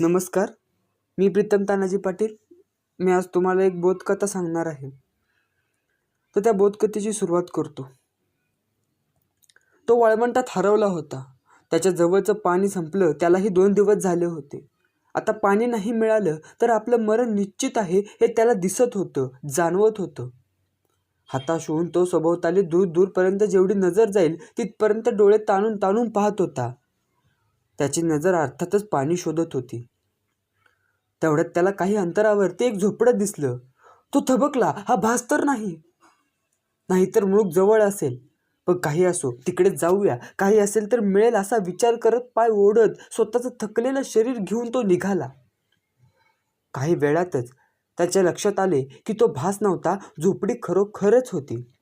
नमस्कार मी प्रीतम तानाजी पाटील. मी आज तुम्हाला एक बोधकथा सांगणार आहे. तर त्या बोधकथेची सुरुवात करतो. तो वाळवंटात हरवला होता. त्याच्या जवळचं पाणी संपलं त्यालाही दोन दिवस झाले होते. आता पाणी नाही मिळालं तर आपलं मरण निश्चित आहे हे त्याला दिसत होतं जाणवत होतं. हताश होऊन तो सभोवताली दूर दूरपर्यंत जेवढी नजर जाईल तिथपर्यंत डोळे ताणून ताणून पाहत होता. त्याची नजर अर्थातच पाणी शोधत होती. तेवढ्यात त्याला काही अंतरावरती एक झोपडं दिसलं. तो थबकला. हा भास तर नाही. नाहीतर मुळूक जवळ असेल. पण काही असो तिकडे जाऊया. काही असेल तर मिळेल असा विचार करत पाय ओढत स्वतःचं थकलेलं शरीर घेऊन तो निघाला. काही वेळातच त्याच्या लक्षात आले की तो भास नव्हता झोपडी खरोखरच होती.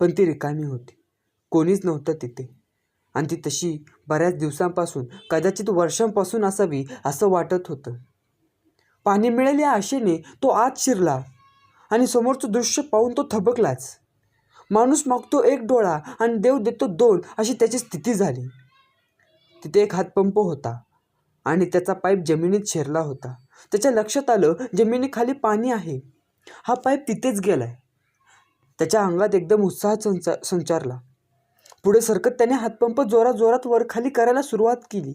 पण ती रिकामी होती. कोणीच नव्हतं तिथे. आणि ती तशी बऱ्याच दिवसांपासून कदाचित वर्षांपासून असावी असं वाटत होतं. पाणी मिळेल या आशेने तो आत शिरला आणि समोरचं दृश्य पाहून तो थबकलाच. माणूस मागतो एक डोळा आणि देव देतो दोन अशी त्याची स्थिती झाली. तिथे एक हातपंप होता. आणि त्याचा पाईप जमिनीत शिरला होता. त्याच्या लक्षात आलं जमिनीखाली पाणी आहे. हा पाईप तिथेच गेला आहे त्याच्या अंगात एकदम उत्साह संचा संचारला. पुढे सरकत त्याने हातपंप जोरात जोरात वरखाली करायला सुरुवात केली.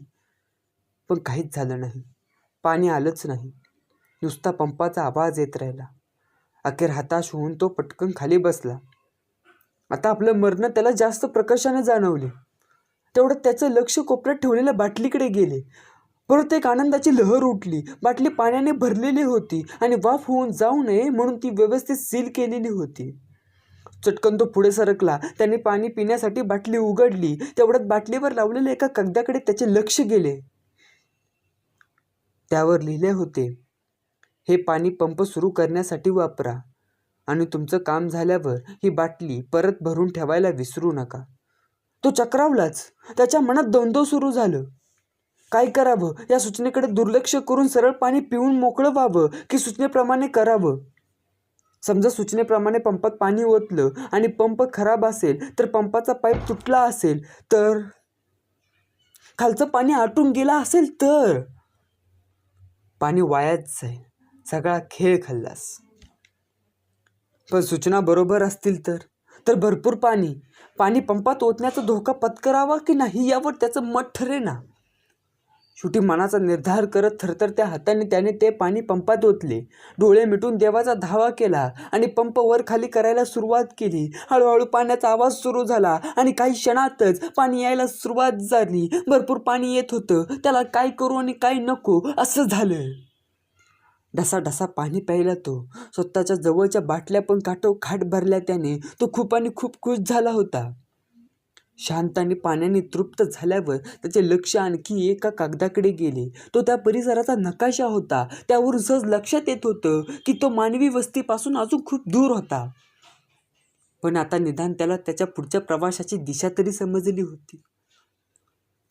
पण काहीच झालं नाही. पाणी आलंच नाही. नुसता पंपाचा आवाज येत राहिला. अखेर हताश होऊन तो पटकन खाली बसला. आता आपलं मरणं त्याला जास्त प्रकर्षाने जाणवले. तेवढं त्याचं लक्ष कोपऱ्यात ठेवलेल्या बाटलीकडे गेले. परत एक आनंदाची लहर उठली. बाटली पाण्याने भरलेली होती आणि वाफ होऊन जाऊ नये म्हणून ती व्यवस्थित सील केलेली होती. चटकन तो पुढे सरकला. त्याने पाणी पिण्यासाठी बाटली उघडली. तेवढ्यात बाटलीवर लावलेल्या एका कागदाकडे त्याचे लक्ष गेले. त्यावर लिहिले होते हे पाणी पंप सुरू करण्यासाठी वापरा आणि तुमचं काम झाल्यावर ही बाटली परत भरून ठेवायला विसरू नका. तो चक्रावलाच. त्याच्या मनात द्वंद्व सुरू झालं. काय करावं? या सूचनेकडे दुर्लक्ष करून सरळ पाणी पिऊन मोकळं व्हावं की सूचनेप्रमाणे करावं? समजा सूचनेप्रमाणे पंपात पाणी ओतलं आणि पंप खराब असेल तर पंपाचा पाईप तुटला असेल तर? खालचं पाणी आटून गेला असेल तर? पाणी वायाच जाईल. सगळा खेळ खाल्लास. पण सूचना बरोबर असतील तर? तर भरपूर पाणी. पाणी पंपात ओतण्याचा धोका पत्करावा की नाही यावर त्याचं मत ठरेना. शेवटी मनाचा निर्धार करत थरथरत्या हाताने त्याने ते पाणी पंपात ओतले. डोळे मिटून देवाचा धावा केला आणि पंप वर खाली करायला सुरुवात केली. हळूहळू पाण्याचा आवाज सुरू झाला आणि काही क्षणातच पाणी यायला सुरुवात झाली. भरपूर पाणी येत होतं. त्याला काय करू आणि काय नको असं झालं. ढसा ढसा पाणी प्यायला तो. स्वतःच्या जवळच्या बाटल्या पण काटो खाट भरल्या त्याने. तो खूप आणि खूप खुश झाला होता. शांत आणि पाण्याने तृप्त झाल्यावर त्याचे लक्ष आणखी एका कागदाकडे गेले. तो त्या परिसराचा नकाशा होता. त्यावरून सहज लक्षात येत होतं की तो मानवी वस्तीपासून अजून खूप दूर होता. पण आता निदान त्याला त्याच्या पुढच्या प्रवासाची दिशा तरी समजली होती.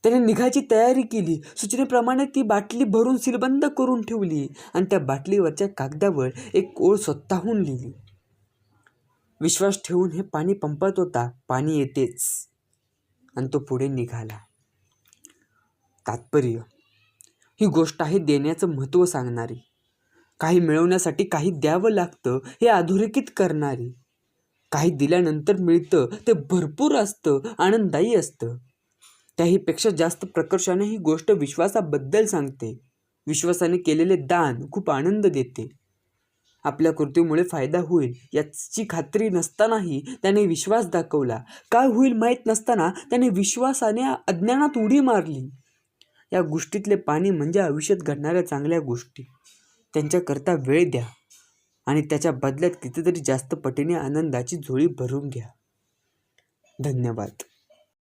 त्याने निघायची तयारी केली. सूचनेप्रमाणे ती बाटली भरून सीलबंद करून ठेवली आणि त्या बाटलीवरच्या कागदावर एक ओळ स्वतःहून लिहिली. विश्वास ठेवून हे पाणी पंपत होता. पाणी येतेच. आणि तो पुढे निघाला. तात्पर्य ही गोष्ट आहे देण्याचं महत्त्व सांगणारी. काही मिळवण्यासाठी काही द्यावं लागतं हे अधोरेखित करणारी. काही दिल्यानंतर मिळतं ते भरपूर असतं आनंददायी असतं. त्याहीपेक्षा जास्त प्रकर्षाने ही गोष्ट विश्वासाबद्दल सांगते. विश्वासाने केलेले दान खूप आनंद देते. आपल्या कृतीमुळे फायदा होईल याची खात्री नसतानाही त्याने विश्वास दाखवला. काय होईल माहीत नसताना त्याने विश्वासाने अज्ञानात उडी मारली. या गोष्टीतले पाणी म्हणजे आयुष्यात घडणाऱ्या चांगल्या गोष्टी. त्यांच्याकरता वेळ द्या आणि त्याच्या बदल्यात कितीतरी जास्त पटीने आनंदाची झोळी भरून घ्या. धन्यवाद.